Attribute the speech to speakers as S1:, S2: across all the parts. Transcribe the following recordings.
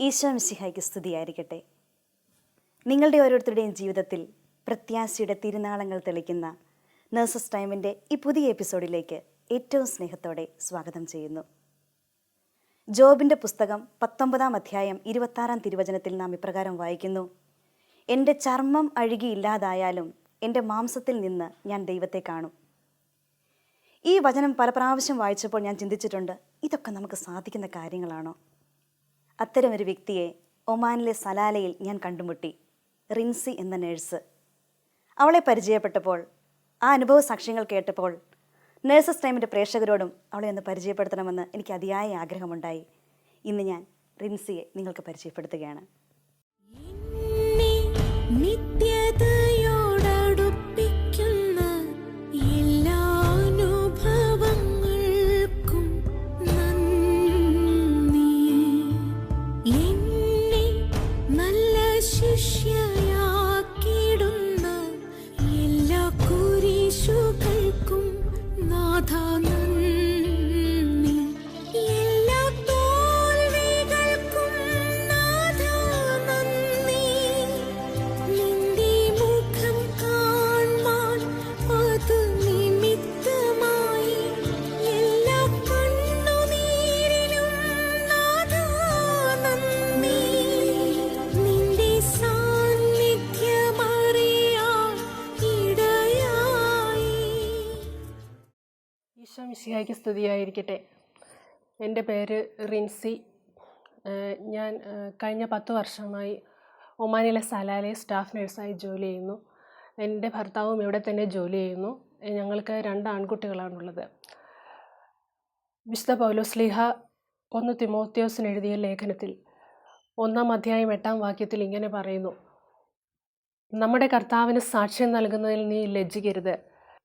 S1: ഈശോ മിശിഹായ്ക്ക് സ്തുതിയായിരിക്കട്ടെ. നിങ്ങളുടെ ഓരോരുത്തരുടെയും ജീവിതത്തിൽ പ്രത്യാശയുടെ തിരുനാളങ്ങൾ തെളിക്കുന്ന നേഴ്സസ് ടൈമിന്റെ ഈ പുതിയ എപ്പിസോഡിലേക്ക് ഏറ്റവും സ്നേഹത്തോടെ സ്വാഗതം ചെയ്യുന്നു. ജോബിന്റെ പുസ്തകം പത്തൊമ്പതാം അധ്യായം ഇരുപത്താറാം തിരുവചനത്തിൽ നാം ഇപ്രകാരം വായിക്കുന്നു. എന്റെ ചർമ്മം അഴുകിയില്ലാതായാലും എന്റെ മാംസത്തിൽ നിന്ന് ഞാൻ ദൈവത്തെ കാണും. ഈ വചനം പല പ്രാവശ്യം വായിച്ചപ്പോൾ ഞാൻ ചിന്തിച്ചിട്ടുണ്ട് ഇതൊക്കെ നമുക്ക് സാധിക്കുന്ന കാര്യങ്ങളാണോ? അത്തരമൊരു വ്യക്തിയെ ഒമാനിലെ സലാലയിൽ ഞാൻ കണ്ടുമുട്ടി റിൻസി എന്ന നേഴ്സ് അവളെ പരിചയപ്പെട്ടപ്പോൾ ആ അനുഭവ സാക്ഷ്യങ്ങൾ കേട്ടപ്പോൾ നേഴ്സസ് ടൈമിന്റെ പ്രേക്ഷകരോടും അവളെ ഒന്ന് പരിചയപ്പെടുത്തണമെന്ന് എനിക്ക് അതിയായ ആഗ്രഹമുണ്ടായി. ഇന്ന് ഞാൻ റിൻസിയെ നിങ്ങൾക്ക് പരിചയപ്പെടുത്തുകയാണ്.
S2: എന്നെ
S3: ഈശോ മിശിഹായ്ക്ക് സ്തുതിയായിരിക്കട്ടെ. എന്റെ പേര് റിൻസി. ഞാൻ കഴിഞ്ഞ പത്ത് വർഷമായി ഒമാനിലെ സലാലെ സ്റ്റാഫ് നഴ്സായി ജോലി ചെയ്യുന്നു. എന്റെ ഭർത്താവും ഇവിടെ തന്നെ ജോലി ചെയ്യുന്നു. ഞങ്ങൾക്ക് രണ്ട് ആൺകുട്ടികളാണുള്ളത്. വിശുദ്ധ പൗലോസ്ലിഹ ഒന്ന് തിമോത്യോസിന് എഴുതിയ ലേഖനത്തിൽ ഒന്നാം അധ്യായം എട്ടാം വാക്യത്തിൽ ഇങ്ങനെ പറയുന്നു. നമ്മുടെ കർത്താവിന് സാക്ഷ്യം നൽകുന്നതിൽ നീ ലജ്ജിക്കരുത്.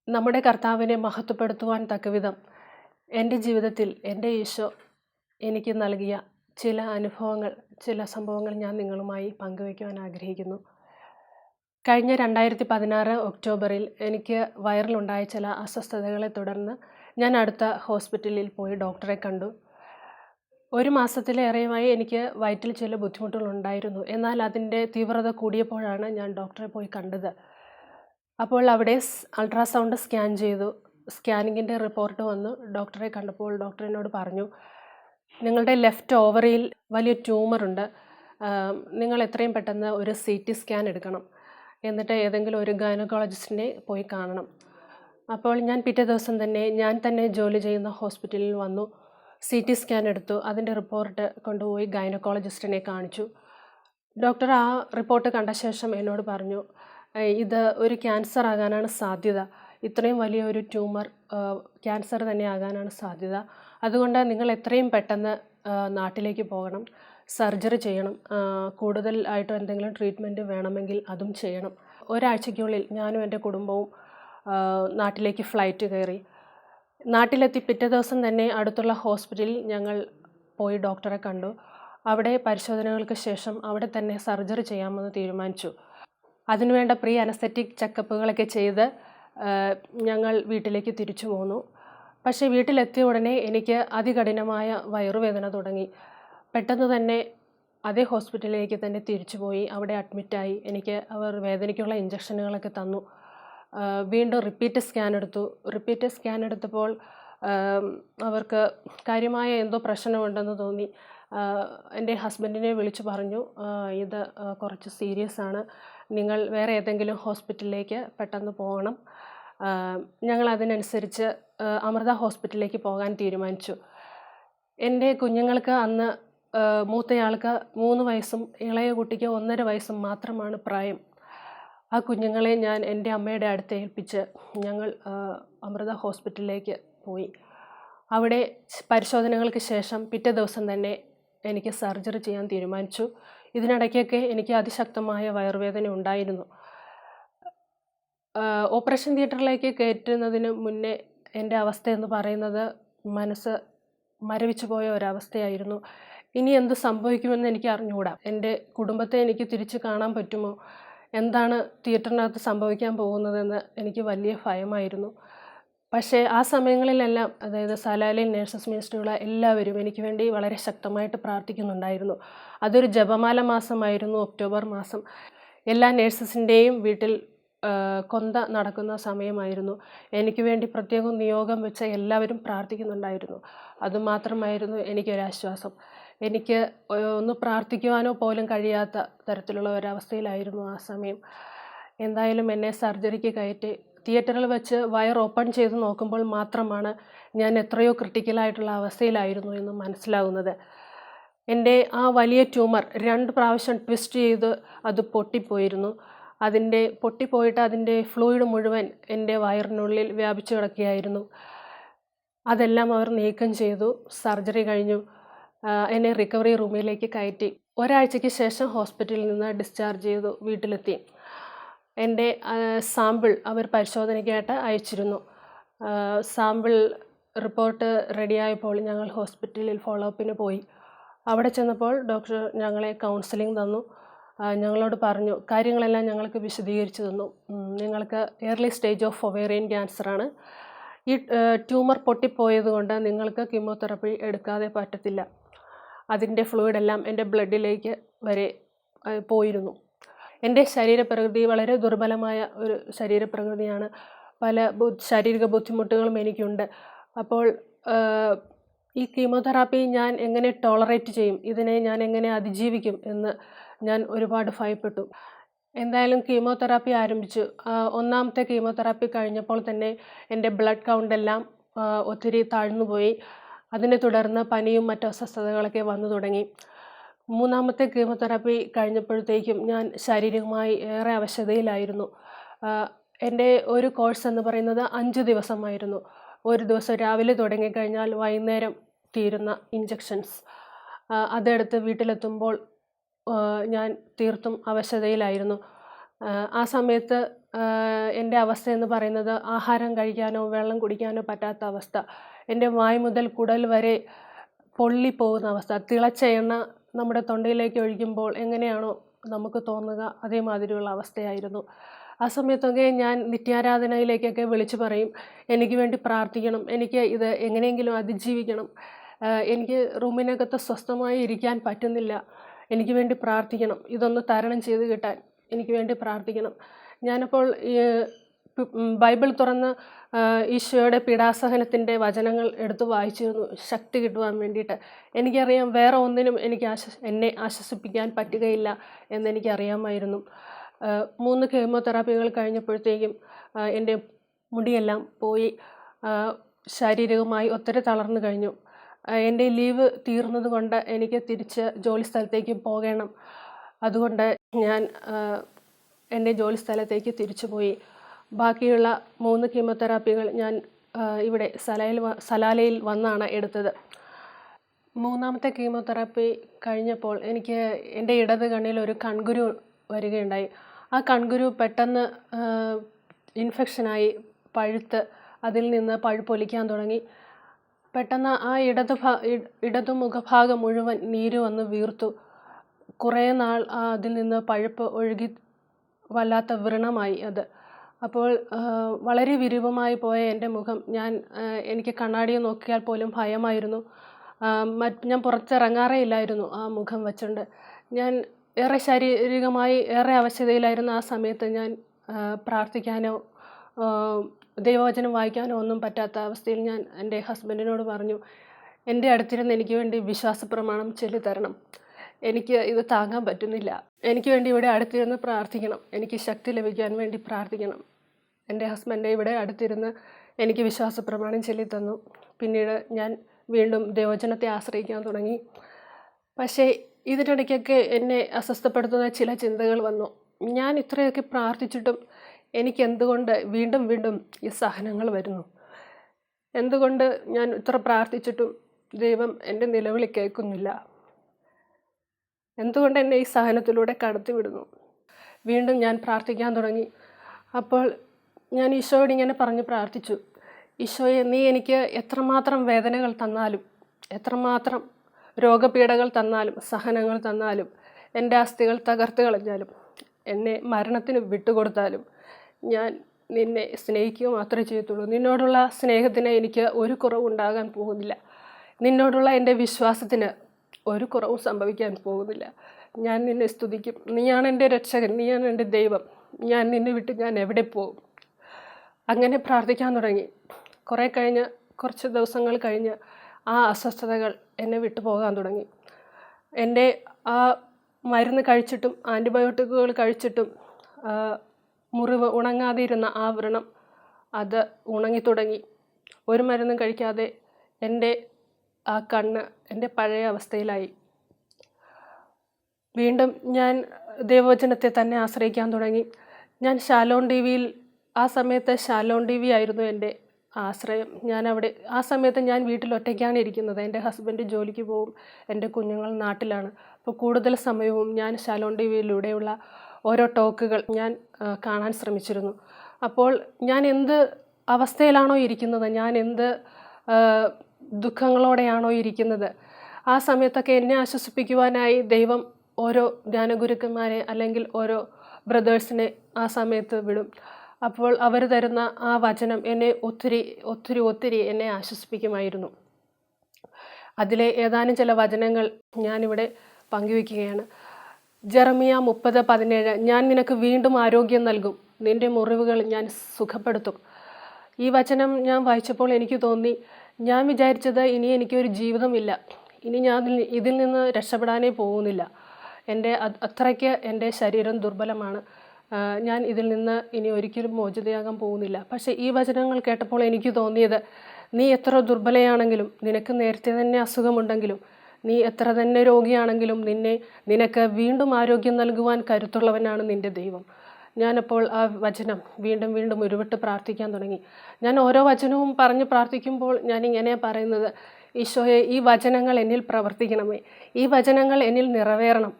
S3: നമ്മുടെ കർത്താവിനെ മഹത്വപ്പെടുത്തുവാൻ തക്കവിധം എന്റെ ജീവിതത്തിൽ എന്റെ ഈശോ എനിക്ക് നൽകിയ ചില അനുഭവങ്ങൾ ചില സംഭവങ്ങൾ ഞാൻ നിങ്ങളുമായി പങ്കുവയ്ക്കുവാൻ ആഗ്രഹിക്കുന്നു. കഴിഞ്ഞ രണ്ടായിരത്തി പതിനാറ് ഒക്ടോബറിൽ എനിക്ക് വയറിലുണ്ടായ ചില അസ്വസ്ഥതകളെ തുടർന്ന് ഞാൻ അടുത്ത ഹോസ്പിറ്റലിൽ പോയി ഡോക്ടറെ കണ്ടു. ഒരു മാസത്തിലേറെയുമായി എനിക്ക് വയറ്റിൽ ചില ബുദ്ധിമുട്ടുകൾ ഉണ്ടായിരുന്നു. എന്നാൽ അതിന്റെ തീവ്രത കൂടിയപ്പോഴാണ് ഞാൻ ഡോക്ടറെ പോയി കണ്ടത്. അപ്പോൾ അവിടെ അൾട്രാസൗണ്ട് സ്കാൻ ചെയ്തു. സ്കാനിങ്ങിന്റെ റിപ്പോർട്ട് വന്നു ഡോക്ടറെ കണ്ടപ്പോൾ ഡോക്ടർ എന്നോട് പറഞ്ഞു നിങ്ങളുടെ ലെഫ്റ്റ് ഓവറിയിൽ വലിയ ട്യൂമറുണ്ട്. നിങ്ങൾ എത്രയും പെട്ടെന്ന് ഒരു സി ടി സ്കാൻ എടുക്കണം. എന്നിട്ട് ഏതെങ്കിലും ഒരു ഗൈനക്കോളജിസ്റ്റിനെ പോയി കാണണം. അപ്പോൾ ഞാൻ പിറ്റേ ദിവസം തന്നെ ഞാൻ തന്നെ ജോലി ചെയ്യുന്ന ഹോസ്പിറ്റലിൽ വന്നു. സി ടി സ്കാൻ എടുത്തു. അതിന്റെ റിപ്പോർട്ട് കൊണ്ടുപോയി ഗൈനക്കോളജിസ്റ്റിനെ കാണിച്ചു. ഡോക്ടർ ആ റിപ്പോർട്ട് കണ്ട ശേഷം എന്നോട് പറഞ്ഞു ഇത് ഒരു ക്യാൻസർ ആകാനാണ് സാധ്യത. ഇത്രയും വലിയ ഒരു ട്യൂമർ ക്യാൻസർ തന്നെ ആകാനാണ് സാധ്യത. അതുകൊണ്ട് നിങ്ങൾ എത്രയും പെട്ടെന്ന് നാട്ടിലേക്ക് പോകണം. സർജറി ചെയ്യണം. കൂടുതൽ ആയിട്ട് എന്തെങ്കിലും ട്രീറ്റ്മെന്റ് വേണമെങ്കിൽ അതും ചെയ്യണം. ഒരാഴ്ചയ്ക്കുള്ളിൽ ഞാനും എന്റെ കുടുംബവും നാട്ടിലേക്ക് ഫ്ലൈറ്റ് കയറി. നാട്ടിലെത്തി പിറ്റേ ദിവസം തന്നെ അടുത്തുള്ള ഹോസ്പിറ്റലിൽ ഞങ്ങൾ പോയി ഡോക്ടറെ കണ്ടു. അവിടെ പരിശോധനകൾക്ക് ശേഷം അവിടെ തന്നെ സർജറി ചെയ്യാമെന്ന് തീരുമാനിച്ചു. അതിനുവേണ്ട പ്രീ അനസ്തറ്റിക് ചെക്കപ്പുകളൊക്കെ ചെയ്ത് ഞങ്ങൾ വീട്ടിലേക്ക് തിരിച്ചു പോന്നു. പക്ഷേ വീട്ടിലെത്തിയ ഉടനെ എനിക്ക് അതികഠിനമായ വയറുവേദന തുടങ്ങി. പെട്ടെന്ന് തന്നെ അതേ ഹോസ്പിറ്റലിലേക്ക് തന്നെ തിരിച്ചു പോയി. അവിടെ അഡ്മിറ്റായി എനിക്ക് അവർ വേദനയ്ക്കുള്ള ഇഞ്ചക്ഷനുകളൊക്കെ തന്നു. വീണ്ടും റിപ്പീറ്റ് സ്കാൻ എടുത്തു. റിപ്പീറ്റ് സ്കാൻ എടുത്തപ്പോൾ അവർക്ക് കാര്യമായ എന്തോ പ്രശ്നമുണ്ടെന്ന് തോന്നി. എന്റെ ഹസ്ബൻഡിനെ വിളിച്ചു പറഞ്ഞു. ഇത് കുറച്ച് സീരിയസ് ആണ്. നിങ്ങൾ വേറെ ഏതെങ്കിലും ഹോസ്പിറ്റലിലേക്ക് പെട്ടെന്ന് പോകണം. ഞങ്ങൾ അതിനനുസരിച്ച് അമൃത ഹോസ്പിറ്റലിലേക്ക് പോകാൻ തീരുമാനിച്ചു. എന്റെ കുഞ്ഞുങ്ങൾക്ക് അന്ന് മൂത്തയാൾക്ക് മൂന്ന് വയസ്സും ഇളയ കുട്ടിക്ക് ഒന്നര വയസ്സും മാത്രമാണ് പ്രായം. ആ കുഞ്ഞുങ്ങളെ ഞാൻ എന്റെ അമ്മയുടെ അടുത്ത് ഏൽപ്പിച്ച് ഞങ്ങൾ അമൃത ഹോസ്പിറ്റലിലേക്ക് പോയി. അവിടെ പരിശോധനകൾക്ക് ശേഷം പിറ്റേ ദിവസം തന്നെ എനിക്ക് സർജറി ചെയ്യാൻ തീരുമാനിച്ചു. ഇതിനിടയ്ക്കൊക്കെ എനിക്ക് അതിശക്തമായ വയറുവേദന ഉണ്ടായിരുന്നു. ഓപ്പറേഷൻ തിയേറ്ററിലേക്ക് കയറ്റുന്നതിന് മുന്നേ എന്റെ അവസ്ഥ എന്ന് പറയുന്നത് മനസ്സ് മരവിച്ചു പോയ ഒരവസ്ഥയായിരുന്നു. ഇനി എന്ത് സംഭവിക്കുമെന്ന് എനിക്ക് അറിഞ്ഞുകൂടാ എന്റെ കുടുംബത്തെ എനിക്ക് തിരിച്ചു കാണാൻ പറ്റുമോ? എന്താണ് തിയേറ്ററിനകത്ത് സംഭവിക്കാൻ പോകുന്നതെന്ന് എനിക്ക് വലിയ ഭയമായിരുന്നു. പക്ഷേ ആ സമയങ്ങളിലെല്ലാം അതായത് സലാലിൻ നേഴ്സസ് മിനിസ്റ്ററുള്ള എല്ലാവരും എനിക്ക് വേണ്ടി വളരെ ശക്തമായിട്ട് പ്രാർത്ഥിക്കുന്നുണ്ടായിരുന്നു. അതൊരു ജപമാല മാസമായിരുന്നു ഒക്ടോബർ മാസം. എല്ലാ നേഴ്സസിന്റെയും വീട്ടിൽ കൊന്ത നടക്കുന്ന സമയമായിരുന്നു. എനിക്ക് വേണ്ടി പ്രത്യേകം നിയോഗം വെച്ച എല്ലാവരും പ്രാർത്ഥിക്കുന്നുണ്ടായിരുന്നു. അതുമാത്രമായിരുന്നു എനിക്കൊരാശ്വാസം. എനിക്ക് ഒന്ന് പ്രാർത്ഥിക്കുവാനോ പോലും കഴിയാത്ത തരത്തിലുള്ള ഒരവസ്ഥയിലായിരുന്നു ആ സമയം. എന്തായാലും എന്നെ സർജറിക്ക് കയറ്റി തിയേറ്ററിൽ വെച്ച് വയർ ഓപ്പൺ ചെയ്ത് നോക്കുമ്പോൾ മാത്രമാണ് ഞാൻ എത്രയോ ക്രിട്ടിക്കലായിട്ടുള്ള അവസ്ഥയിലായിരുന്നു എന്ന് മനസ്സിലാകുന്നത് എന്റെ ആ വലിയ ട്യൂമർ രണ്ട് പ്രാവശ്യം ട്വിസ്റ്റ് ചെയ്ത് അത് പൊട്ടിപ്പോയിരുന്നു. അതിന്റെ പൊട്ടിപ്പോയിട്ട് അതിന്റെ ഫ്ലൂയിഡ് മുഴുവൻ എന്റെ വയറിനുള്ളിൽ വ്യാപിച്ചു കിടക്കുകയായിരുന്നു. അതെല്ലാം അവർ നീക്കം ചെയ്തു. സർജറി കഴിഞ്ഞു. എന്നെ റിക്കവറി റൂമിലേക്ക് കയറ്റി. ഒരാഴ്ചയ്ക്ക് ശേഷം ഹോസ്പിറ്റലിൽ നിന്ന് ഡിസ്ചാർജ് ചെയ്തു വീട്ടിലെത്തി. എന്റെ സാമ്പിൾ അവർ പരിശോധനയ്ക്കായിട്ട് അയച്ചിരുന്നു. സാമ്പിൾ റിപ്പോർട്ട് റെഡിയായപ്പോൾ ഞങ്ങൾ ഹോസ്പിറ്റലിൽ ഫോളോ അപ്പിന് പോയി. അവിടെ ചെന്നപ്പോൾ ഡോക്ടർ ഞങ്ങളെ കൗൺസിലിംഗ് തന്നു. ഞങ്ങളോട് പറഞ്ഞു കാര്യങ്ങളെല്ലാം ഞങ്ങൾക്ക് വിശദീകരിച്ചു തന്നു. നിങ്ങൾക്ക് എയർലി സ്റ്റേജ് ഓഫ് ഒവേറിയൻ ക്യാൻസറാണ് ഈ ട്യൂമർ പൊട്ടിപ്പോയത് കൊണ്ട് നിങ്ങൾക്ക് കീമോതെറപ്പി എടുക്കാതെ പറ്റത്തില്ല. അതിന്റെ ഫ്ലൂയിഡെല്ലാം എന്റെ ബ്ലഡിലേക്ക് വരെ പോയിരുന്നു. എന്റെ ശരീരപ്രകൃതി വളരെ ദുർബലമായ ഒരു ശരീരപ്രകൃതിയാണ്. പല ശാരീരിക ബുദ്ധിമുട്ടുകളും എനിക്കുണ്ട്. അപ്പോൾ ഈ കീമോതെറാപ്പി ഞാൻ എങ്ങനെ ടോളറേറ്റ് ചെയ്യും? ഇതിനെ ഞാൻ എങ്ങനെ അതിജീവിക്കും? എന്ന് ഞാൻ ഒരുപാട് ഭയപ്പെട്ടു. എന്തായാലും കീമോതെറാപ്പി ആരംഭിച്ചു. ഒന്നാമത്തെ കീമോതെറാപ്പി കഴിഞ്ഞപ്പോൾ തന്നെ എന്റെ ബ്ലഡ് കൗണ്ട് എല്ലാം ഒത്തിരി താഴ്ന്നുപോയി. അതിനെ തുടർന്ന് പനിയും മറ്റു അസ്വസ്ഥതകളൊക്കെ വന്നു തുടങ്ങി. മൂന്നാമത്തെ കീമോതെറാപ്പി കഴിഞ്ഞപ്പോഴത്തേക്കും ഞാൻ ശാരീരികമായി ഏറെ അവശതയിലായിരുന്നു. എന്റെ ഒരു കോഴ്സ് എന്ന് പറയുന്നത് അഞ്ച് ദിവസമായിരുന്നു. ഒരു ദിവസം രാവിലെ തുടങ്ങിക്കഴിഞ്ഞാൽ വൈകുന്നേരം തീരുന്ന ഇഞ്ചക്ഷൻസ് അതെടുത്ത് വീട്ടിലെത്തുമ്പോൾ ഞാൻ തീർത്തും അവശതയിലായിരുന്നു. ആ, സമയത്ത് എന്റെ അവസ്ഥ എന്ന് പറയുന്നത് ആഹാരം കഴിക്കാനോ വെള്ളം കുടിക്കാനോ പറ്റാത്ത അവസ്ഥ. എന്റെ വായ് മുതൽ കുടൽ വരെ പൊള്ളിപ്പോകുന്ന അവസ്ഥ. തിളച്ച എണ്ണ നമ്മുടെ തൊണ്ടയിലേക്ക് ഒഴിക്കുമ്പോൾ എങ്ങനെയാണോ നമുക്ക് തോന്നുക അതേമാതിരിയുള്ള അവസ്ഥയായിരുന്നു. ആ സമയത്തൊക്കെ ഞാൻ നിത്യാരാധനയിലേക്കൊക്കെ വിളിച്ചു പറയും എനിക്ക് വേണ്ടി പ്രാർത്ഥിക്കണം എനിക്ക് ഇത് എങ്ങനെയെങ്കിലും അതിജീവിക്കണം. എനിക്ക് റൂമിനകത്ത് സ്വസ്ഥമായി ഇരിക്കാൻ പറ്റുന്നില്ല. എനിക്ക് വേണ്ടി പ്രാർത്ഥിക്കണം. ഇതൊന്ന് തരണം ചെയ്ത് കിട്ടാൻ എനിക്ക് വേണ്ടി പ്രാർത്ഥിക്കണം. ഞാനപ്പോൾ ബൈബിൾ തുറന്ന് ഈശോയുടെ പീഡാസഹനത്തിന്റെ വചനങ്ങൾ എടുത്ത് വായിച്ചിരുന്നു. ശക്തി കിട്ടുവാൻ വേണ്ടിയിട്ട്. എനിക്കറിയാം വേറെ ഒന്നിനും എനിക്ക് ആശ്വ എന്നെ ആശ്വസിപ്പിക്കാൻ പറ്റുകയില്ല എന്നെനിക്കറിയാമായിരുന്നു മൂന്ന് കീമോതെറാപ്പികൾ കഴിഞ്ഞപ്പോഴത്തേക്കും എന്റെ മുടിയെല്ലാം പോയി. ശാരീരികമായി ഒത്തിരി തളർന്നു കഴിഞ്ഞു. എന്റെ ലീവ് തീർന്നതുകൊണ്ട് എനിക്ക് തിരിച്ച് ജോലി സ്ഥലത്തേക്ക് പോകണം. അതുകൊണ്ട് ഞാൻ എന്റെ ജോലി സ്ഥലത്തേക്ക് തിരിച്ചു പോയി ബാക്കിയുള്ള മൂന്ന് കീമോതെറാപ്പികൾ ഞാൻ ഇവിടെ സലയിൽ സലാലയിൽ വന്നാണ് എടുത്തത്. മൂന്നാമത്തെ കീമോതെറാപ്പി കഴിഞ്ഞപ്പോൾ എനിക്ക് എന്റെ ഇടത് കണ്ണിൽ ഒരു കൺകുരു വരികയുണ്ടായി. ആ കൺകുരു പെട്ടെന്ന് ഇൻഫെക്ഷനായി പഴുത്ത് അതിൽ നിന്ന് പഴുപ്പൊലിക്കാൻ തുടങ്ങി. പെട്ടെന്ന് ആ ഇടത് ഭാ ഇടതു മുഖഭാഗം മുഴുവൻ നീര് വന്ന് വീർത്തു. കുറേ നാൾ അതിൽ നിന്ന് പഴുപ്പ് ഒഴുകി വല്ലാത്ത വ്രണമായി അത്. അപ്പോൾ വളരെ വിരൂപമായി പോയ എന്റെ മുഖം ഞാൻ എനിക്ക് കണ്ണാടിയെ നോക്കിയാൽ പോലും ഭയമായിരുന്നു. ഞാൻ പുറത്തിറങ്ങാറേ ഇല്ലായിരുന്നു ആ മുഖം വെച്ചുകൊണ്ട്. ഞാൻ ഏറെ ശാരീരികമായി ഏറെ അവശതയിലായിരുന്ന ആ സമയത്ത് ഞാൻ പ്രാർത്ഥിക്കാനോ ദൈവവചനം വായിക്കാനോ ഒന്നും പറ്റാത്ത അവസ്ഥയിൽ ഞാൻ എന്റെ ഹസ്ബൻഡിനോട് പറഞ്ഞു എന്റെ അടുത്തിരുന്ന് എനിക്ക് വേണ്ടി വിശ്വാസ പ്രമാണം ചൊല്ലിത്തരണം. എനിക്ക് ഇത് താങ്ങാൻ പറ്റുന്നില്ല. എനിക്ക് വേണ്ടി ഇവിടെ അടുത്തിരുന്ന് പ്രാർത്ഥിക്കണം. എനിക്ക് ശക്തി ലഭിക്കാൻ വേണ്ടി പ്രാർത്ഥിക്കണം. എന്റെ ഹസ്ബൻഡ് ഇവിടെ അടുത്തിരുന്ന് എനിക്ക് വിശ്വാസ പ്രമാണം ചൊല്ലിത്തന്നു. പിന്നീട് ഞാൻ വീണ്ടും ദൈവജനത്തെ ആശ്രയിക്കാൻ തുടങ്ങി. പക്ഷേ ഇതിനിടയ്ക്കൊക്കെ എന്നെ അസ്വസ്ഥപ്പെടുത്തുന്ന ചില ചിന്തകൾ വന്നു. ഞാൻ ഇത്രയൊക്കെ പ്രാർത്ഥിച്ചിട്ടും എനിക്ക് എന്തുകൊണ്ട് വീണ്ടും വീണ്ടും ഈ സഹനങ്ങൾ വരുന്നു? എന്തുകൊണ്ട് ഞാൻ ഇത്ര പ്രാർത്ഥിച്ചിട്ടും ദൈവം എന്റെ നിലവിളി കേൾക്കുന്നില്ല? എന്തുകൊണ്ട് എന്നെ ഈ സഹനത്തിലൂടെ കടത്തിവിടുന്നു? വീണ്ടും ഞാൻ പ്രാർത്ഥിക്കാൻ തുടങ്ങി. അപ്പോൾ ഞാൻ ഈശോയോട് ഇങ്ങനെ പറഞ്ഞ് പ്രാർത്ഥിച്ചു. ഈശോയെ നീ എനിക്ക് എത്രമാത്രം വേദനകൾ തന്നാലും എത്രമാത്രം രോഗപീഠകൾ തന്നാലും സഹനങ്ങൾ തന്നാലും എന്റെ അസ്ഥികൾ തകർത്ത് കളഞ്ഞാലും എന്നെ മരണത്തിന് വിട്ടുകൊടുത്താലും ഞാൻ നിന്നെ സ്നേഹിക്കുക മാത്രമേ ചെയ്യത്തുള്ളൂ. നിന്നോടുള്ള സ്നേഹത്തിന് എനിക്ക് ഒരു കുറവും ഉണ്ടാകാൻ പോകുന്നില്ല. നിന്നോടുള്ള എന്റെ വിശ്വാസത്തിന് ഒരു കുറവും സംഭവിക്കാൻ പോകുന്നില്ല. ഞാൻ നിന്നെ സ്തുതിക്കും. നീയാണ് എന്റെ രക്ഷകൻ. നീയാണ് എന്റെ ദൈവം. ഞാൻ നിന്നെ വിട്ട് ഞാൻ എവിടെ പോകും? അങ്ങനെ പ്രാർത്ഥിക്കാൻ തുടങ്ങി. കുറേ കഴിഞ്ഞ് കുറച്ച് ദിവസങ്ങൾ കഴിഞ്ഞ് ആ അസ്വസ്ഥതകൾ എന്നെ വിട്ടുപോകാൻ തുടങ്ങി. എന്റെ ആ മരുന്ന് കഴിച്ചിട്ടും ആന്റിബയോട്ടിക്കുകൾ കഴിച്ചിട്ടും മുറിവ് ഉണങ്ങാതിരുന്ന ആ വ്രണം അത് ഉണങ്ങി തുടങ്ങി. ഒരു മരുന്നും കഴിക്കാതെ എന്റെ ആ കണ്ണ് എന്റെ പഴയ അവസ്ഥയിലായി. വീണ്ടും ഞാൻ ദൈവവചനത്തെ തന്നെ ആശ്രയിക്കാൻ തുടങ്ങി. ഞാൻ ശാലോൺ ടി വിയിൽ ആ സമയത്ത് ഷാലോൺ ടി വി ആയിരുന്നു എന്റെ ആശ്രയം. ഞാൻ അവിടെ ആ സമയത്ത് ഞാൻ വീട്ടിൽ ഒറ്റയ്ക്കാണ് ഇരിക്കുന്നത്. എന്റെ ഹസ്ബൻഡ് ജോലിക്ക് പോവും എന്റെ കുഞ്ഞുങ്ങൾ നാട്ടിലാണ്. അപ്പോൾ കൂടുതൽ സമയവും ഞാൻ ഷാലോൺ ടി വിയിലൂടെയുള്ള ഓരോ ടോക്കുകൾ ഞാൻ കാണാൻ ശ്രമിച്ചിരുന്നു. അപ്പോൾ ഞാൻ എന്ത് അവസ്ഥയിലാണോ ഇരിക്കുന്നത് ഞാൻ എന്ത് ദുഃഖങ്ങളോടെയാണോ ഇരിക്കുന്നത് ആ സമയത്തൊക്കെ എന്നെ ആശ്വസിപ്പിക്കുവാനായി ദൈവം ഓരോ ധ്യാനഗുരുക്കന്മാരെ അല്ലെങ്കിൽ ഓരോ ബ്രദേഴ്സിനെ ആ സമയത്ത് വിടും. അപ്പോൾ അവർ തരുന്ന ആ വചനം എന്നെ ഒത്തിരി ഒത്തിരി ഒത്തിരി എന്നെ ആശ്വസിപ്പിക്കുമായിരുന്നു. അതിലെ ഏതാനും ചില വചനങ്ങൾ ഞാനിവിടെ പങ്കുവയ്ക്കുകയാണ്. ജെറമിയ മുപ്പത് പതിനേഴ് ഞാൻ നിനക്ക് വീണ്ടും ആരോഗ്യം നൽകും. നിന്റെ മുറിവുകൾ ഞാൻ സുഖപ്പെടുത്തും. ഈ വചനം ഞാൻ വായിച്ചപ്പോൾ എനിക്ക് തോന്നി ഞാൻ വിചാരിച്ചത് ഇനി എനിക്കൊരു ജീവിതമില്ല ഇനി ഞാൻ ഇതിൽ- നിന്ന് രക്ഷപ്പെടാനേ പോകുന്നില്ല. എന്റെ അത് അത്രയ്ക്ക് എന്റെ ശരീരം ദുർബലമാണ്. ഞാൻ ഇതിൽ നിന്ന് ഇനി ഒരിക്കലും മോചിതയാകാൻ പോകുന്നില്ല. പക്ഷേ ഈ വചനങ്ങൾ കേട്ടപ്പോൾ എനിക്ക് തോന്നിയത് നീ എത്ര ദുർബലയാണെങ്കിലും നിനക്ക് നേരത്തെ തന്നെ അസുഖമുണ്ടെങ്കിലും നീ എത്ര തന്നെ രോഗിയാണെങ്കിലും നിന്നെ നിനക്ക് വീണ്ടും ആരോഗ്യം നൽകുവാൻ കരുത്തുള്ളവനാണ് നിന്റെ ദൈവം. ഞാനപ്പോൾ ആ വചനം വീണ്ടും വീണ്ടും ഉരുവിട്ട് പ്രാർത്ഥിക്കാൻ തുടങ്ങി. ഞാൻ ഓരോ വചനവും പറഞ്ഞ് പ്രാർത്ഥിക്കുമ്പോൾ ഞാൻ ഇങ്ങനെ പറയുന്നത് ഈശോയെ ഈ വചനങ്ങൾ എന്നിൽ പ്രവർത്തിക്കണമേ. ഈ വചനങ്ങൾ എന്നിൽ നിറവേറണം.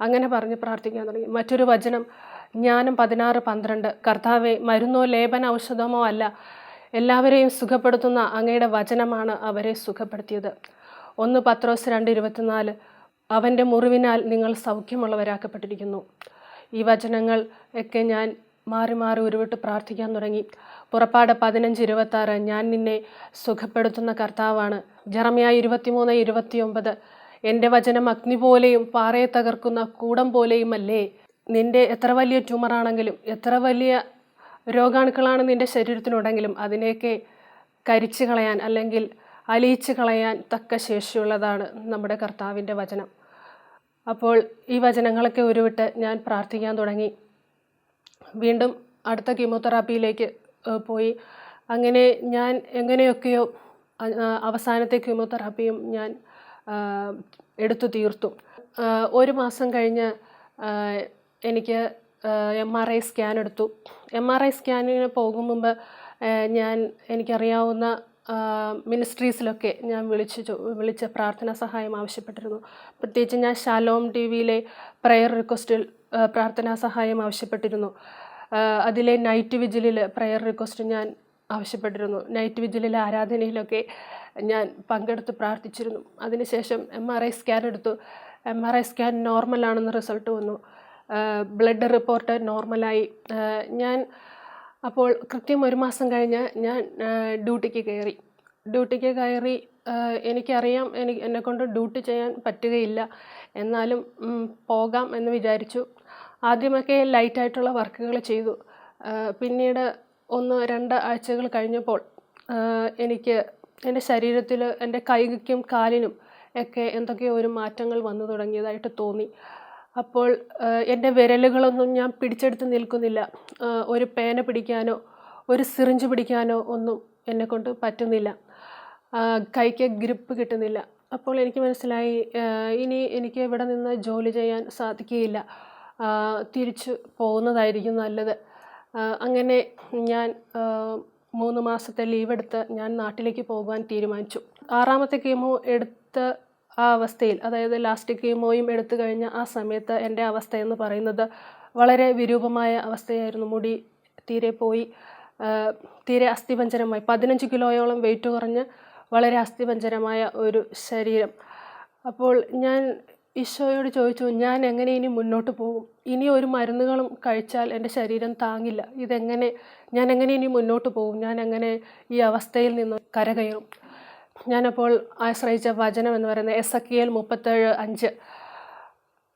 S3: അങ്ങനെ പറഞ്ഞ് പ്രാർത്ഥിക്കാൻ തുടങ്ങി. മറ്റൊരു വചനം ജ്ഞാനം പതിനാറ് പന്ത്രണ്ട്. കർത്താവെ മരുന്നോ ലേപന ഔഷധമോ അല്ല. എല്ലാവരെയും സുഖപ്പെടുത്തുന്ന അങ്ങയുടെ വചനമാണ് അവരെ സുഖപ്പെടുത്തിയത്. ഒന്ന് പത്രോസ് രണ്ട് ഇരുപത്തിനാല്. അവന്റെ മുറിവിനാൽ നിങ്ങൾ സൗഖ്യമുള്ളവരാക്കപ്പെട്ടിരിക്കുന്നു. ഈ വചനങ്ങൾ ഒക്കെ ഞാൻ മാറി മാറി ഉരുവിട്ട് പ്രാർത്ഥിക്കാൻ തുടങ്ങി. പുറപ്പാട് പതിനഞ്ച് ഇരുപത്താറ്. ഞാൻ നിന്നെ സുഖപ്പെടുത്തുന്ന കർത്താവാണ്. ജറമിയ ഇരുപത്തിമൂന്ന് ഇരുപത്തിയൊമ്പത്. എന്റെ വചനം അഗ്നി പോലെയും പാറയെ തകർക്കുന്ന കൂടം പോലെയുമല്ലേ? നിന്റെ എത്ര വലിയ ട്യൂമറാണെങ്കിലും എത്ര വലിയ രോഗാണുക്കളാണ് നിന്റെ ശരീരത്തിനുണ്ടെങ്കിലും അതിനെയൊക്കെ കരിച്ചു കളയാൻ അല്ലെങ്കിൽ അലിയിച്ച് കളയാൻ തക്ക ശേഷിയുള്ളതാണ് നമ്മുടെ കർത്താവിന്റെ വചനം. അപ്പോൾ ഈ വചനങ്ങളൊക്കെ ഉരുവിട്ട് ഞാൻ പ്രാർത്ഥിക്കാൻ തുടങ്ങി. വീണ്ടും അടുത്ത കീമോതെറാപ്പിയിലേക്ക് പോയി. അങ്ങനെ ഞാൻ എങ്ങനെയൊക്കെയോ അവസാനത്തെ കീമോതെറാപ്പിയും ഞാൻ എടുത്തു തീർത്തു. ഒരു മാസം കഴിഞ്ഞ് എനിക്ക് എം ആർ ഐ സ്കാൻ എടുത്തു. എം ആർ ഐ സ്കാനിന് പോകും മുമ്പ് ഞാൻ എനിക്കറിയാവുന്ന മിനിസ്ട്രീസിലൊക്കെ ഞാൻ വിളിച്ച് വിളിച്ച് പ്രാർത്ഥനാ സഹായം ആവശ്യപ്പെട്ടിരുന്നു. പ്രത്യേകിച്ച് ഞാൻ ഷാലോം ടി വിയിലെ പ്രയർ റിക്വസ്റ്റിൽ പ്രാർത്ഥനാ സഹായം ആവശ്യപ്പെട്ടിരുന്നു. അതിലെ നൈറ്റ് വിജിലിൽ പ്രെയർ റിക്വസ്റ്റ് ഞാൻ ആവശ്യപ്പെട്ടിരുന്നു. നൈറ്റ് വിജിലിലെ ആരാധനയിലൊക്കെ ഞാൻ പങ്കെടുത്ത് പ്രാർത്ഥിച്ചിരുന്നു. അതിനുശേഷം എം ആർ ഐ സ്കാൻ എടുത്തു. എം ആർ ഐ സ്കാൻ നോർമലാണെന്ന് റിസൾട്ട് വന്നു. ബ്ലഡ് റിപ്പോർട്ട് നോർമലായി. ഞാൻ അപ്പോൾ കൃത്യം ഒരു മാസം കഴിഞ്ഞ് ഞാൻ ഡ്യൂട്ടിക്ക് കയറി. ഡ്യൂട്ടിക്ക് കയറി എനിക്കറിയാം എനിക്ക് എന്നെക്കൊണ്ട് ഡ്യൂട്ടി ചെയ്യാൻ പറ്റുകയില്ല. എന്നാലും പോകാം എന്ന് വിചാരിച്ചു. ആദ്യമൊക്കെ ലൈറ്റായിട്ടുള്ള വർക്കുകൾ ചെയ്തു. പിന്നീട് ഒന്ന് രണ്ട് ആഴ്ചകൾ കഴിഞ്ഞപ്പോൾ എനിക്ക് എന്റെ ശരീരത്തിൽ എന്റെ കൈക്കും കാലിനും ഒക്കെ എന്തൊക്കെയോ ഒരു മാറ്റങ്ങൾ വന്നു തുടങ്ങിയതായിട്ട് തോന്നി. അപ്പോൾ എന്റെ വിരലുകളൊന്നും ഞാൻ പിടിച്ചെടുത്ത് നിൽക്കുന്നില്ല. ഒരു പേന പിടിക്കാനോ ഒരു സിറിഞ്ച് പിടിക്കാനോ ഒന്നും എന്നെക്കൊണ്ട് പറ്റുന്നില്ല. കൈക്ക് ഗ്രിപ്പ് കിട്ടുന്നില്ല. അപ്പോൾ എനിക്ക് മനസ്സിലായി ഇനി എനിക്ക് ഇവിടെ നിന്ന് ജോലി ചെയ്യാൻ സാധിക്കുകയില്ല. തിരിച്ച് പോകുന്നതായിരിക്കും നല്ലത്. അങ്ങനെ ഞാൻ മൂന്ന് മാസത്തെ ലീവ് എടുത്ത് ഞാൻ നാട്ടിലേക്ക് പോകുവാൻ തീരുമാനിച്ചു. ആറാമത്തെ കീമോ എടുത്ത ആ അവസ്ഥയിൽ അതായത് ലാസ്റ്റ് കീമോയും എടുത്തു കഴിഞ്ഞ ആ സമയത്ത് എന്റെ അവസ്ഥ എന്ന് പറയുന്നത് വളരെ വിരൂപമായ അവസ്ഥയായിരുന്നു. മുടി തീരെ പോയി തീരെ അസ്ഥിപഞ്ചരമായി പതിനഞ്ച് കിലോയോളം വെയിറ്റ് കുറഞ്ഞ് വളരെ അസ്ഥിപഞ്ചരമായ ഒരു ശരീരം. അപ്പോൾ ഞാൻ ഈശോയോട് ചോദിച്ചു ഞാൻ എങ്ങനെ ഇനി മുന്നോട്ട് പോകും? ഇനി ഒരു മരുന്നുകളും കഴിച്ചാൽ എന്റെ ശരീരം താങ്ങില്ല. ഇതെങ്ങനെ ഞാൻ എങ്ങനെ ഇനി മുന്നോട്ട് പോകും? ഞാൻ എങ്ങനെ ഈ അവസ്ഥയിൽ നിന്ന് കരകയറും? ഞാനപ്പോൾ ആശ്രയിച്ച വചനം എന്ന് പറയുന്നത് എസ് അക്കിയൽ മുപ്പത്തേഴ് അഞ്ച്.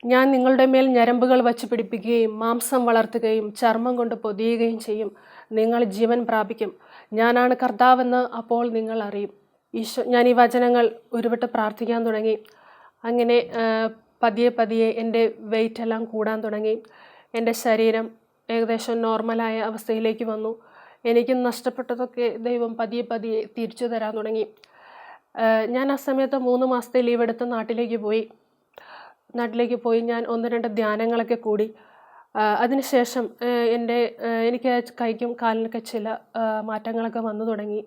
S3: ഞാൻ നിങ്ങളുടെ മേൽ ഞരമ്പുകൾ വച്ച് പിടിപ്പിക്കുകയും മാംസം വളർത്തുകയും ചർമ്മം കൊണ്ട് പൊതിയുകയും ചെയ്യും. നിങ്ങൾ ജീവൻ പ്രാപിക്കും. ഞാനാണ് കർത്താവെന്ന് അപ്പോൾ നിങ്ങൾ അറിയും. ഈശോ ഞാൻ ഈ വചനങ്ങൾ ഉരുവിട്ട് പ്രാർത്ഥിക്കാൻ തുടങ്ങി. അങ്ങനെ പതിയെ പതിയെ എന്റെ വെയിറ്റ് എല്ലാം കൂടാൻ തുടങ്ങി. എന്റെ ശരീരം ഏകദേശം നോർമലായ അവസ്ഥയിലേക്ക് വന്നു. എനിക്ക് നഷ്ടപ്പെട്ടതൊക്കെ ദൈവം പതിയെ പതിയെ തിരിച്ചു തരാൻ തുടങ്ങി. ഞാൻ ആ സമയത്ത് മൂന്ന് മാസത്തെ ലീവ് എടുത്ത് നാട്ടിലേക്ക് പോയി. നാട്ടിലേക്ക് പോയി ഞാൻ ഒന്ന് രണ്ട് ധ്യാനങ്ങളൊക്കെ കൂടി. അതിനുശേഷം എന്റെ എനിക്ക് കൈക്കും കാലിനൊക്കെ ചില മാറ്റങ്ങളൊക്കെ വന്നു തുടങ്ങി.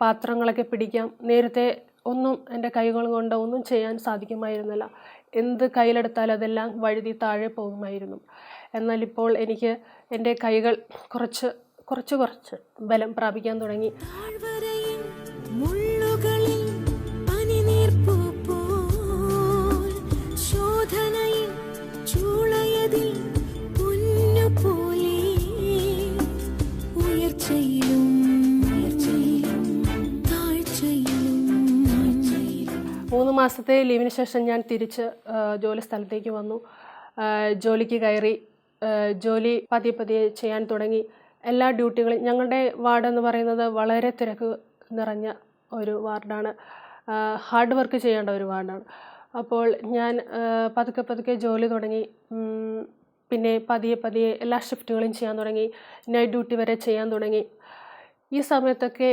S3: പാത്രങ്ങളൊക്കെ പിടിക്കാം. നേരത്തെ ഒന്നും എന്റെ കൈകൾ കൊണ്ട് ഒന്നും ചെയ്യാൻ സാധിക്കുമായിരുന്നില്ല. എന്ത് കയ്യിലെടുത്താലും അതെല്ലാം വഴുതി താഴെ പോകുമായിരുന്നു. എന്നാൽ ഇപ്പോൾ എനിക്ക് എന്റെ കൈകൾ കുറച്ച് കുറച്ച് കുറച്ച് ബലം പ്രാപിക്കാൻ തുടങ്ങി. മൂന്ന് മാസത്തെ ലീവിന് ശേഷം ഞാൻ തിരിച്ച് ജോലി സ്ഥലത്തേക്ക് വന്നു. ജോലിക്ക് കയറി ജോലി പതിയെ പതിയെ ചെയ്യാൻ തുടങ്ങി. എല്ലാ ഡ്യൂട്ടികളും ഞങ്ങളുടെ വാർഡ് എന്ന് പറയുന്നത് വളരെ തിരക്ക് നിറഞ്ഞ ഒരു വാർഡാണ്. ഹാർഡ് വർക്ക് ചെയ്യേണ്ട ഒരു വാർഡാണ്. അപ്പോൾ ഞാൻ പതുക്കെ പതുക്കെ ജോലി തുടങ്ങി. പിന്നെ പതിയെ പതിയെ എല്ലാ ഷിഫ്റ്റുകളും ചെയ്യാൻ തുടങ്ങി. നൈറ്റ് ഡ്യൂട്ടി വരെ ചെയ്യാൻ തുടങ്ങി. ഈ സമയത്തൊക്കെ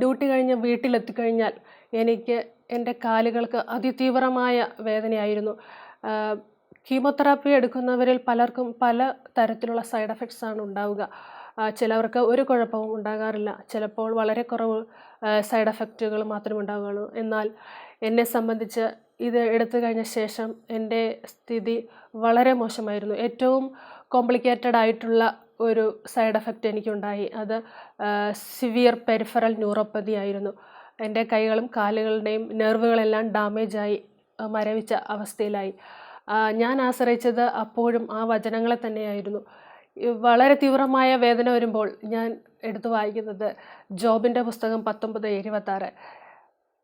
S3: ഡ്യൂട്ടി കഴിഞ്ഞ് വീട്ടിലെത്തിക്കഴിഞ്ഞാൽ എനിക്ക് എന്റെ കാലുകൾക്ക് അതിതീവ്രമായ വേദനയായിരുന്നു. കീമോതെറാപ്പി എടുക്കുന്നവരിൽ പലർക്കും പല തരത്തിലുള്ള സൈഡ് എഫക്ട്സ് ആണ് ഉണ്ടാവുക. ചിലവർക്ക് ഒരു കുഴപ്പവും ഉണ്ടാകാറില്ല. ചിലപ്പോൾ വളരെ കുറവ് സൈഡ് എഫക്റ്റുകൾ മാത്രമേ ഉണ്ടാവുകയുള്ളൂ. എന്നാൽ എന്നെ സംബന്ധിച്ച് ഇത് എടുത്തു കഴിഞ്ഞ ശേഷം എന്റെ സ്ഥിതി വളരെ മോശമായിരുന്നു. ഏറ്റവും കോംപ്ലിക്കേറ്റഡ് ആയിട്ടുള്ള ഒരു സൈഡ് എഫക്റ്റ് എനിക്കുണ്ടായി. അത് സിവിയർ പെരിഫറൽ ന്യൂറോപ്പതി ആയിരുന്നു. എന്റെ കൈകളും കാലുകളുടെയും നെർവുകളെല്ലാം ഡാമേജായി മരവിച്ച അവസ്ഥയിലായി. ഞാൻ ആശ്രയിച്ചത് അപ്പോഴും ആ വചനങ്ങളെ തന്നെയായിരുന്നു. വളരെ തീവ്രമായ വേദന വരുമ്പോൾ ഞാൻ എടുത്തു വായിക്കുന്നത് ജോബിന്റെ പുസ്തകം പത്തൊമ്പത് എഴുപത്താറ്.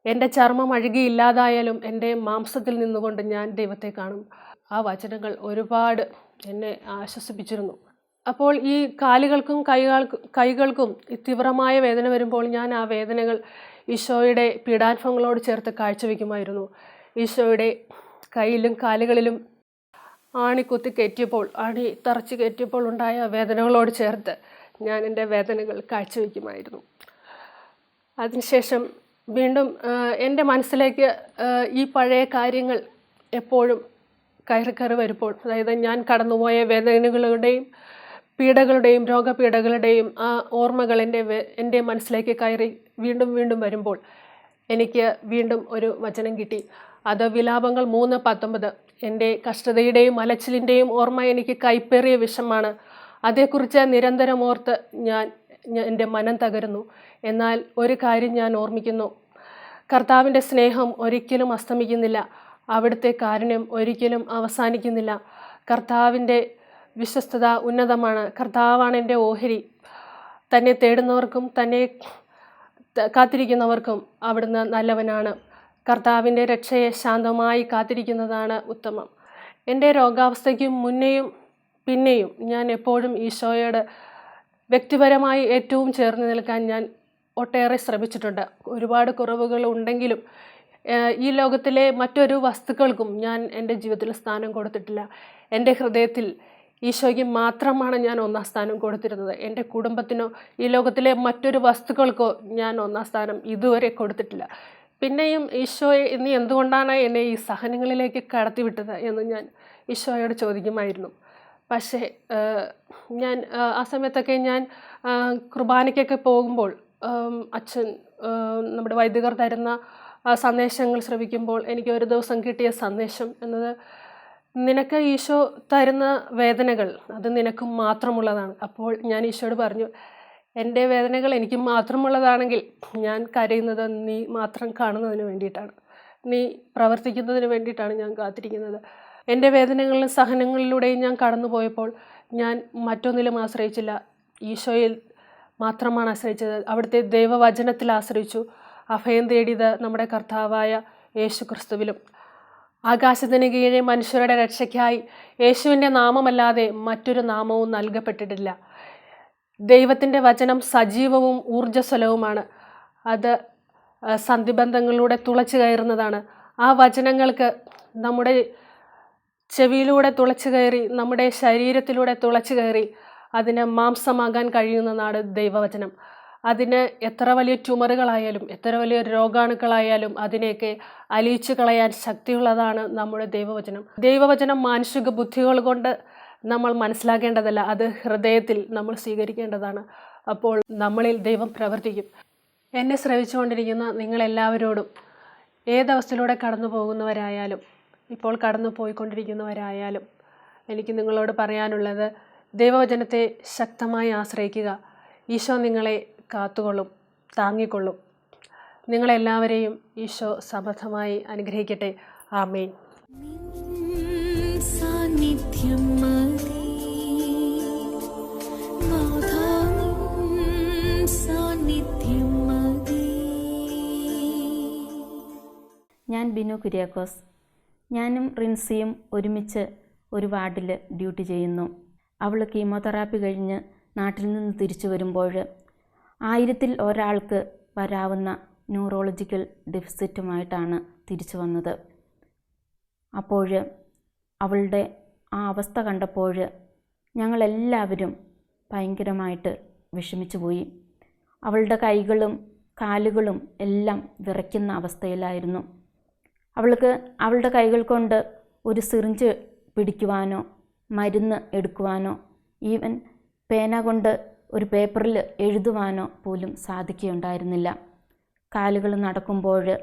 S3: എന്റെ ചർമ്മം അഴുകിയില്ലാതായാലും എന്റെ മാംസത്തിൽ നിന്നുകൊണ്ട് ഞാൻ ദൈവത്തെ കാണും. ആ വചനങ്ങൾ ഒരുപാട് എന്നെ ആശ്വസിപ്പിച്ചിരുന്നു. അപ്പോൾ ഈ കാലുകൾക്കും കൈകൾക്കും കൈകൾക്കും തീവ്രമായ വേദന വരുമ്പോൾ ഞാൻ ആ വേദനകൾ ഈശോയുടെ പീഡാനുഭവങ്ങളോട് ചേർത്ത് കാഴ്ചവെക്കുമായിരുന്നു. ഈശോയുടെ കയ്യിലും കാലുകളിലും ആണി കുത്തി കയറ്റിയപ്പോൾ ആണി തറച്ച് കയറ്റിയപ്പോൾ ഉണ്ടായ വേദനകളോട് ചേർത്ത് ഞാൻ എന്റെ വേദനകൾ കാഴ്ചവെക്കുമായിരുന്നു. അതിനുശേഷം വീണ്ടും എന്റെ മനസ്സിലേക്ക് ഈ പഴയ കാര്യങ്ങൾ എപ്പോഴും കയറി കയറി വരുമ്പോൾ അതായത് ഞാൻ കടന്നുപോയ വേദനകളുടെയും പീഡകളുടെയും രോഗപീഡകളുടെയും ആ ഓർമ്മകൾ എന്റെ എന്റെ മനസ്സിലേക്ക് കയറി വീണ്ടും വീണ്ടും വരുമ്പോൾ എനിക്ക് വീണ്ടും ഒരു വചനം കിട്ടി. അത് വിലാപങ്ങൾ മൂന്ന് പത്തൊമ്പത്. എന്റെ കഷ്ടതയുടെയും അലച്ചിലിന്റെയും ഓർമ്മ എനിക്ക് കൈപ്പേറിയ വിഷമാണ്. അതേക്കുറിച്ച് നിരന്തരം ഓർത്ത് ഞാൻ- എന്റെ മനം തകരുന്നു. എന്നാൽ ഒരു കാര്യം ഞാൻ ഓർമ്മിക്കുന്നു. കർത്താവിന്റെ സ്നേഹം ഒരിക്കലും അസ്തമിക്കുന്നില്ല. അവിടുത്തെ കാരുണ്യം ഒരിക്കലും അവസാനിക്കുന്നില്ല. കർത്താവിന്റെ വിശ്വസ്തത ഉന്നതമാണ്. കർത്താവാണ് എന്റെ ഓഹരി. തന്നെ തേടുന്നവർക്കും തന്നെ കാത്തിരിക്കുന്നവർക്കും അവിടുന്ന് നല്ലവനാണ്. കർത്താവിന്റെ രക്ഷയെ ശാന്തമായി കാത്തിരിക്കുന്നതാണ് ഉത്തമം. എന്റെ രോഗാവസ്ഥയ്ക്കും മുന്നെയും പിന്നെയും ഞാൻ എപ്പോഴും ഈശോയോട് വ്യക്തിപരമായി ഏറ്റവും ചേർന്ന് നിൽക്കാൻ ഞാൻ ഒട്ടേറെ ശ്രമിച്ചിട്ടുണ്ട്. ഒരുപാട് കുറവുകൾ ഉണ്ടെങ്കിലും ഈ ലോകത്തിലെ മറ്റൊരു വസ്തുക്കൾക്കും ഞാൻ എന്റെ ജീവിതത്തിൽ സ്ഥാനം കൊടുത്തിട്ടില്ല. എന്റെ ഹൃദയത്തിൽ ഈശോയ്ക്ക് മാത്രമാണ് ഞാൻ ഒന്നാം സ്ഥാനം കൊടുത്തിരുന്നത്. എന്റെ കുടുംബത്തിനോ ഈ ലോകത്തിലെ മറ്റൊരു വസ്തുക്കൾക്കോ ഞാൻ ഒന്നാം സ്ഥാനം ഇതുവരെ കൊടുത്തിട്ടില്ല. പിന്നെയും ഈശോയെ ഇന്ന് എന്തുകൊണ്ടാണ് എന്നെ ഈ സഹനങ്ങളിലേക്ക് കടത്തിവിട്ടത്? എന്ന് ഞാൻ ഈശോയോട് ചോദിക്കുമായിരുന്നു. പക്ഷേ ഞാൻ ആ, സമയത്തൊക്കെ ഞാൻ കുർബാനയ്ക്കൊക്കെ പോകുമ്പോൾ അച്ഛൻ നമ്മുടെ വൈദികർ തരുന്ന സന്ദേശങ്ങൾ ശ്രവിക്കുമ്പോൾ എനിക്ക് ഒരു ദിവസം കിട്ടിയ സന്ദേശം എന്നത് നിനക്ക് ഈശോ തരുന്ന വേദനകൾ അത് നിനക്ക് മാത്രമുള്ളതാണ്. അപ്പോൾ ഞാൻ ഈശോയോട് പറഞ്ഞു എന്റെ വേദനകൾ എനിക്ക് മാത്രമുള്ളതാണെങ്കിൽ ഞാൻ കരയുന്നത് നീ മാത്രം കാണുന്നതിന് വേണ്ടിയിട്ടാണ്. നീ പ്രവർത്തിക്കുന്നതിന് വേണ്ടിയിട്ടാണ് ഞാൻ കാത്തിരിക്കുന്നത്. എന്റെ വേദനകളിലും സഹനങ്ങളിലൂടെയും ഞാൻ കടന്നു പോയപ്പോൾ ഞാൻ മറ്റൊന്നിലും ആശ്രയിച്ചില്ല. ഈശോയിൽ മാത്രമാണ് ആശ്രയിച്ചത്. അവിടുത്തെ ദൈവവചനത്തിൽ ആശ്രയിച്ചു. അഭയം തേടിയത് നമ്മുടെ കർത്താവായ യേശു ക്രിസ്തുവിലും ആകാശത്തിന് കീഴെ മനുഷ്യരുടെ രക്ഷയ്ക്കായി യേശുവിന്റെ നാമമല്ലാതെ മറ്റൊരു നാമവും നൽകപ്പെട്ടിട്ടില്ല. ദൈവത്തിന്റെ വചനം സജീവവും ഊർജസ്വലവുമാണ്. അത് സന്ധിബന്ധങ്ങളിലൂടെ തുളച്ചു കയറുന്നതാണ്. ആ വചനങ്ങൾക്ക് നമ്മുടെ ചെവിയിലൂടെ തുളച്ചു കയറി നമ്മുടെ ശരീരത്തിലൂടെ തുളച്ചു കയറി അതിനെ മാംസമാകാൻ കഴിയുന്നതാണ് ദൈവവചനം. അതിന് എത്ര വലിയ ട്യൂമറുകളായാലും എത്ര വലിയ രോഗാണുക്കളായാലും അതിനെയൊക്കെ അലിയിച്ചു കളയാൻ ശക്തിയുള്ളതാണ് നമ്മുടെ ദൈവവചനം. ദൈവവചനം മാനുഷിക ബുദ്ധികൾ കൊണ്ട് നമ്മൾ മനസ്സിലാക്കേണ്ടതല്ല അത് ഹൃദയത്തിൽ നമ്മൾ സ്വീകരിക്കേണ്ടതാണ്. അപ്പോൾ നമ്മളിൽ ദൈവം പ്രവർത്തിക്കും. എന്നെ ശ്രവിച്ചുകൊണ്ടിരിക്കുന്ന നിങ്ങളെല്ലാവരോടും ഏതവസ്ഥയിലൂടെ കടന്നു പോകുന്നവരായാലും ഇപ്പോൾ കടന്നു പോയിക്കൊണ്ടിരിക്കുന്നവരായാലും എനിക്ക് നിങ്ങളോട് പറയാനുള്ളത് ദൈവവചനത്തെ ശക്തമായി ആശ്രയിക്കുക. ഈശോ നിങ്ങളെ കാത്തുകൊള്ളും താങ്ങിക്കൊള്ളും. നിങ്ങളെല്ലാവരെയും ഈശോ സമർത്ഥമായി അനുഗ്രഹിക്കട്ടെ. ആമേൻ.
S2: സാന്നിധ്യം
S4: ഞാൻ ബിനു കുര്യാക്കോസ്. ഞാനും റിൻസിയും ഒരുമിച്ച് ഒരു വാർഡിൽ ഡ്യൂട്ടി ചെയ്യുന്നു. അവൾ കീമോതെറാപ്പി കഴിഞ്ഞ് നാട്ടിൽ നിന്ന് തിരിച്ചു വരുമ്പോൾ ആയിരത്തിൽ ഒരാൾക്ക് വരാവുന്ന ന്യൂറോളജിക്കൽ ഡെഫിസിറ്റുമായിട്ടാണ് തിരിച്ചു വന്നത്. അപ്പോൾ അവളുടെ ആ അവസ്ഥ കണ്ടപ്പോൾ ഞങ്ങളെല്ലാവരും ഭയങ്കരമായിട്ട് വിഷമിച്ചു പോയി അവളുടെ കൈകളും കാലുകളും എല്ലാം വിറയ്ക്കുന്ന അവസ്ഥയിലായിരുന്നു. അവൾക്ക് അവളുടെ കൈകൾ കൊണ്ട് ഒരു സിറിഞ്ച് പിടിക്കുവാനോ മരുന്ന് എടുക്കുവാനോ ഈവൻ പേന കൊണ്ട് ഒരു പേപ്പറിൽ എഴുതുവാനോ പോലും സാധിക്കുകയുണ്ടായിരുന്നില്ല. കാലുകൾ നടക്കുമ്പോൾ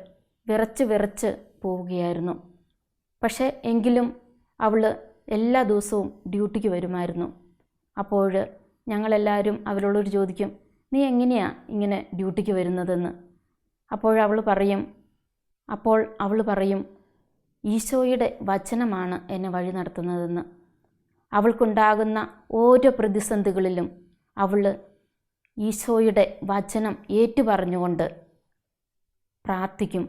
S4: വിറച്ച് വിറച്ച് പോവുകയായിരുന്നു. പക്ഷേ എങ്കിലും അവൾ എല്ലാ ദിവസവും ഡ്യൂട്ടിക്ക് വരുമായിരുന്നു. അപ്പോൾ ഞങ്ങളെല്ലാവരും അവരോടൊരു ചോദിക്കും നീ എങ്ങനെയാണ് ഇങ്ങനെ ഡ്യൂട്ടിക്ക് വരുന്നതെന്ന്? അപ്പോഴവൾ പറയും അപ്പോൾ അവൾ പറയും ഈശോയുടെ വചനമാണ് എന്നെ വഴി നടത്തുന്നതെന്ന്. അവൾക്കുണ്ടാകുന്ന ഓരോ പ്രതിസന്ധികളിലും അവൾ ഈശോയുടെ വചനം ഏറ്റുപറഞ്ഞുകൊണ്ട് പ്രാർത്ഥിക്കും.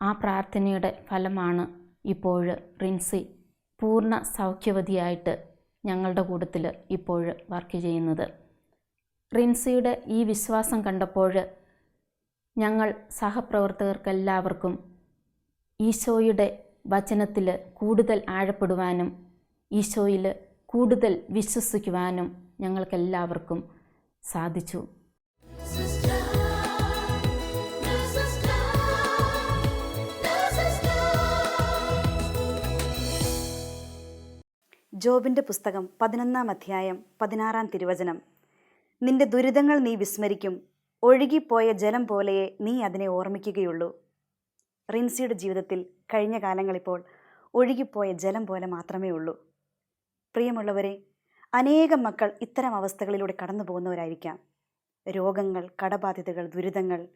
S4: ആ പ്രാർത്ഥനയുടെ ഫലമാണ് ഇപ്പോൾ റിൻസി പൂർണ സൗഖ്യവതിയായിട്ട് ഞങ്ങളുടെ കൂട്ടത്തിൽ ഇപ്പോൾ വർക്ക് ചെയ്യുന്നത്. റിൻസിയുടെ ഈ വിശ്വാസം കണ്ടപ്പോൾ ഞങ്ങൾ സഹപ്രവർത്തകർക്കെല്ലാവർക്കും ഈശോയുടെ വചനത്തിൽ കൂടുതൽ ആഴപ്പെടുവാനും ഈശോയിൽ കൂടുതൽ വിശ്വസിക്കുവാനും ഞങ്ങൾക്കെല്ലാവർക്കും സാധിച്ചു.
S1: ജോബിന്റെ പുസ്തകം പതിനൊന്നാം അധ്യായം പതിനാറാം തിരുവചനം. നിന്റെ ദുരിതങ്ങൾ നീ വിസ്മരിക്കും ഒഴുകിപ്പോയ ജലം പോലെയേ നീ അതിനെ ഓർമ്മിക്കുകയുള്ളൂ. റിൻസിയുടെ ജീവിതത്തിൽ കഴിഞ്ഞ കാലങ്ങളിപ്പോൾ ഒഴുകിപ്പോയ ജലം പോലെ മാത്രമേ ഉള്ളൂ പ്രിയമുള്ളവരെ അനേകം മക്കൾ ഇത്തരം അവസ്ഥകളിലൂടെ കടന്നു പോകുന്നവരായിരിക്കാം. രോഗങ്ങൾ കടബാധ്യതകൾ ദുരിതങ്ങൾ.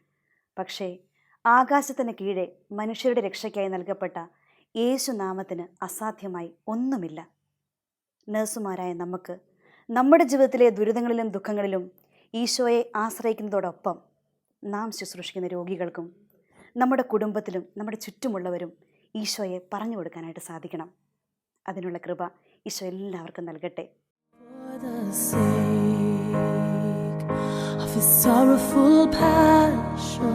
S1: പക്ഷേ ആകാശത്തിന് കീഴെ മനുഷ്യരുടെ രക്ഷയ്ക്കായി നൽകപ്പെട്ട യേശുനാമത്തിന് അസാധ്യമായി ഒന്നുമില്ല. നഴ്സുമാരായ നമുക്ക് നമ്മുടെ ജീവിതത്തിലെ ദുരിതങ്ങളിലും ദുഃഖങ്ങളിലും ഈശോയെ ആശ്രയിക്കുന്നതോടൊപ്പം നാം ശുശ്രൂഷിക്കുന്ന രോഗികൾക്കും നമ്മുടെ കുടുംബത്തിലും നമ്മുടെ ചുറ്റുമുള്ളവരും ഈശോയെ പറഞ്ഞു കൊടുക്കാനായിട്ട് സാധിക്കണം. അതിനുള്ള കൃപ ഈശോ എല്ലാവർക്കും നൽകട്ടെ.
S2: For the sake of his sorrowful passion,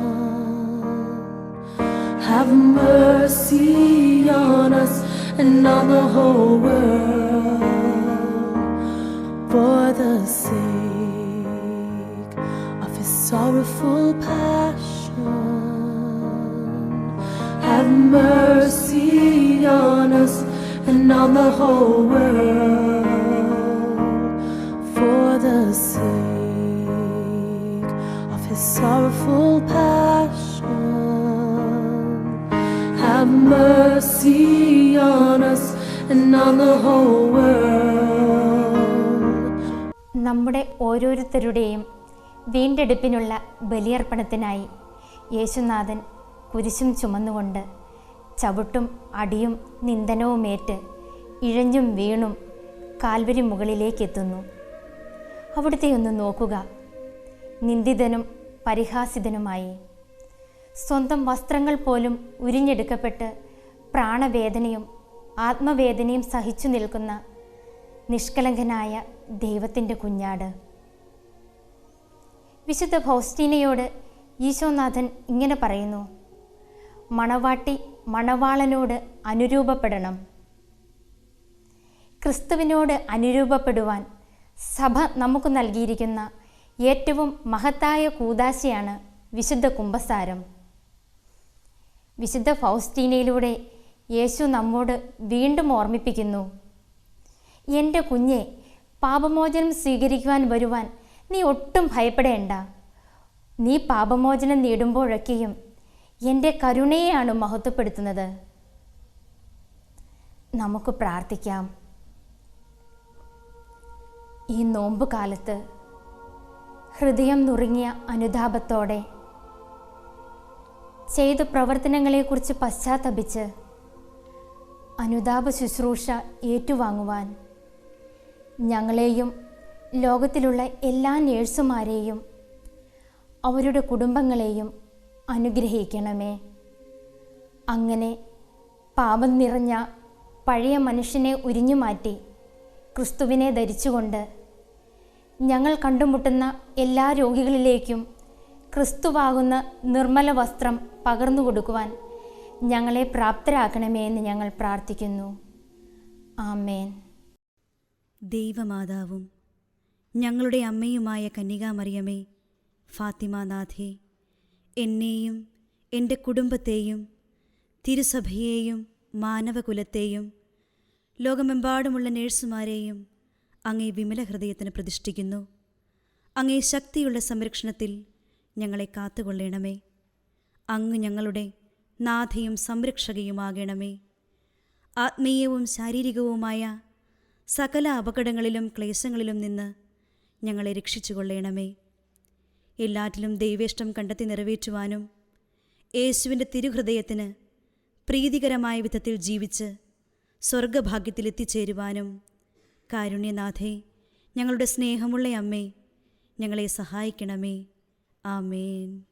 S2: have mercy on us and on the whole world. For the sake of his sorrowful passion. Have mercy on us and on the whole world
S5: നമ്മുടെ ഓരോരുത്തരുടെയും വീണ്ടെടുപ്പിനുള്ള ബലിയർപ്പണത്തിനായി യേശുനാഥൻ കുരിശും ചുമന്നുകൊണ്ട് ചവിട്ടും അടിയും നിന്ദനവുമേറ്റ് ഇഴഞ്ഞും വീണും Calvary മുകളിലേക്കെത്തുന്നു. അവിടുത്തെ ഒന്ന് നോക്കുക. നിന്ദിതനും പരിഹാസിതനുമായി. സ്വന്തം വസ്ത്രങ്ങൾ പോലും ഉരിഞ്ഞെടുക്കപ്പെട്ട് പ്രാണവേദനയും ആത്മവേദനയും സഹിച്ചു നിൽക്കുന്ന നിഷ്കളങ്കനായ ദൈവത്തിന്റെ കുഞ്ഞാട്. വിശുദ്ധ ഫൗസ്റ്റീനയോട് ഈശോനാഥൻ ഇങ്ങനെ പറയുന്നു മണവാട്ടി മണവാളനോട് അനുരൂപപ്പെടണം. ക്രിസ്തുവിനോട് അനുരൂപപ്പെടുവാൻ സഭ നമുക്ക് നൽകിയിരിക്കുന്ന ഏറ്റവും മഹത്തായ കൂതാശയാണ് വിശുദ്ധ കുംഭസാരം വിശുദ്ധ ഫൗസ്റ്റീനയിലൂടെ യേശു നമ്മോട് വീണ്ടും ഓർമ്മിപ്പിക്കുന്നു. എന്റെ കുഞ്ഞെ പാപമോചനം സ്വീകരിക്കുവാൻ വരുവാൻ നീ ഒട്ടും ഭയപ്പെടേണ്ട. നീ പാപമോചനം നേടുമ്പോഴൊക്കെയും എന്റെ കരുണയെയാണ് മഹത്വപ്പെടുത്തുന്നത്. നമുക്ക് പ്രാർത്ഥിക്കാം. ഈ നോമ്പ് കാലത്ത് ഹൃദയം നുറുങ്ങിയ അനുതാപത്തോടെ ചെയ്ത പ്രവർത്തനങ്ങളെക്കുറിച്ച് പശ്ചാത്തപിച്ച് അനുതാപ ശുശ്രൂഷ ഏറ്റുവാങ്ങുവാൻ. ഞങ്ങളെയും ലോകത്തിലുള്ള എല്ലാ നേഴ്സുമാരെയും അവരുടെ കുടുംബങ്ങളെയും അനുഗ്രഹിക്കണമേ. അങ്ങനെ പാപം നിറഞ്ഞ പഴയ മനുഷ്യനെ ഉരിഞ്ഞു മാറ്റി ക്രിസ്തുവിനെ ധരിച്ചുകൊണ്ട് ഞങ്ങൾ കണ്ടുമുട്ടുന്ന എല്ലാ രോഗികളിലേക്കും ക്രിസ്തുവാകുന്ന നിർമ്മല വസ്ത്രം പകർന്നു കൊടുക്കുവാൻ ഞങ്ങളെ പ്രാപ്തരാക്കണമേ എന്ന് ഞങ്ങൾ പ്രാർത്ഥിക്കുന്നു. ആമേൻ.
S1: ദൈവമാതാവും ഞങ്ങളുടെ അമ്മയുമായ കന്യകാമറിയമേ ഫാത്തിമാനാഥേ എന്നെയും എന്റെ കുടുംബത്തെയും തിരുസഭയെയും മാനവകുലത്തെയും ലോകമെമ്പാടുമുള്ള നേഴ്സുമാരെയും അങ്ങേ വിമല ഹൃദയത്തിന് പ്രതിഷ്ഠിക്കുന്നു. അങ്ങേ ശക്തിയുള്ള സംരക്ഷണത്തിൽ ഞങ്ങളെ കാത്തുകൊള്ളണമേ. അങ്ങ് ഞങ്ങളുടെ നാഥയും സംരക്ഷകയുമാകണമേ. ആത്മീയവും ശാരീരികവുമായ സകല അപകടങ്ങളിലും ക്ലേശങ്ങളിലും നിന്ന് ഞങ്ങളെ രക്ഷിച്ചുകൊള്ളണമേ. എല്ലാറ്റിലും ദൈവേഷ്ടം കണ്ടെത്തി നിറവേറ്റുവാനും യേശുവിന്റെ തിരുഹൃദയത്തിന് പ്രീതികരമായ വിധത്തിൽ ജീവിച്ച് സ്വർഗഭാഗ്യത്തിലെത്തിച്ചേരുവാനും കാരുണ്യനാഥേ ഞങ്ങളുടെ സ്നേഹമുള്ള അമ്മേ ഞങ്ങളെ സഹായിക്കണമേ. ആമേൻ.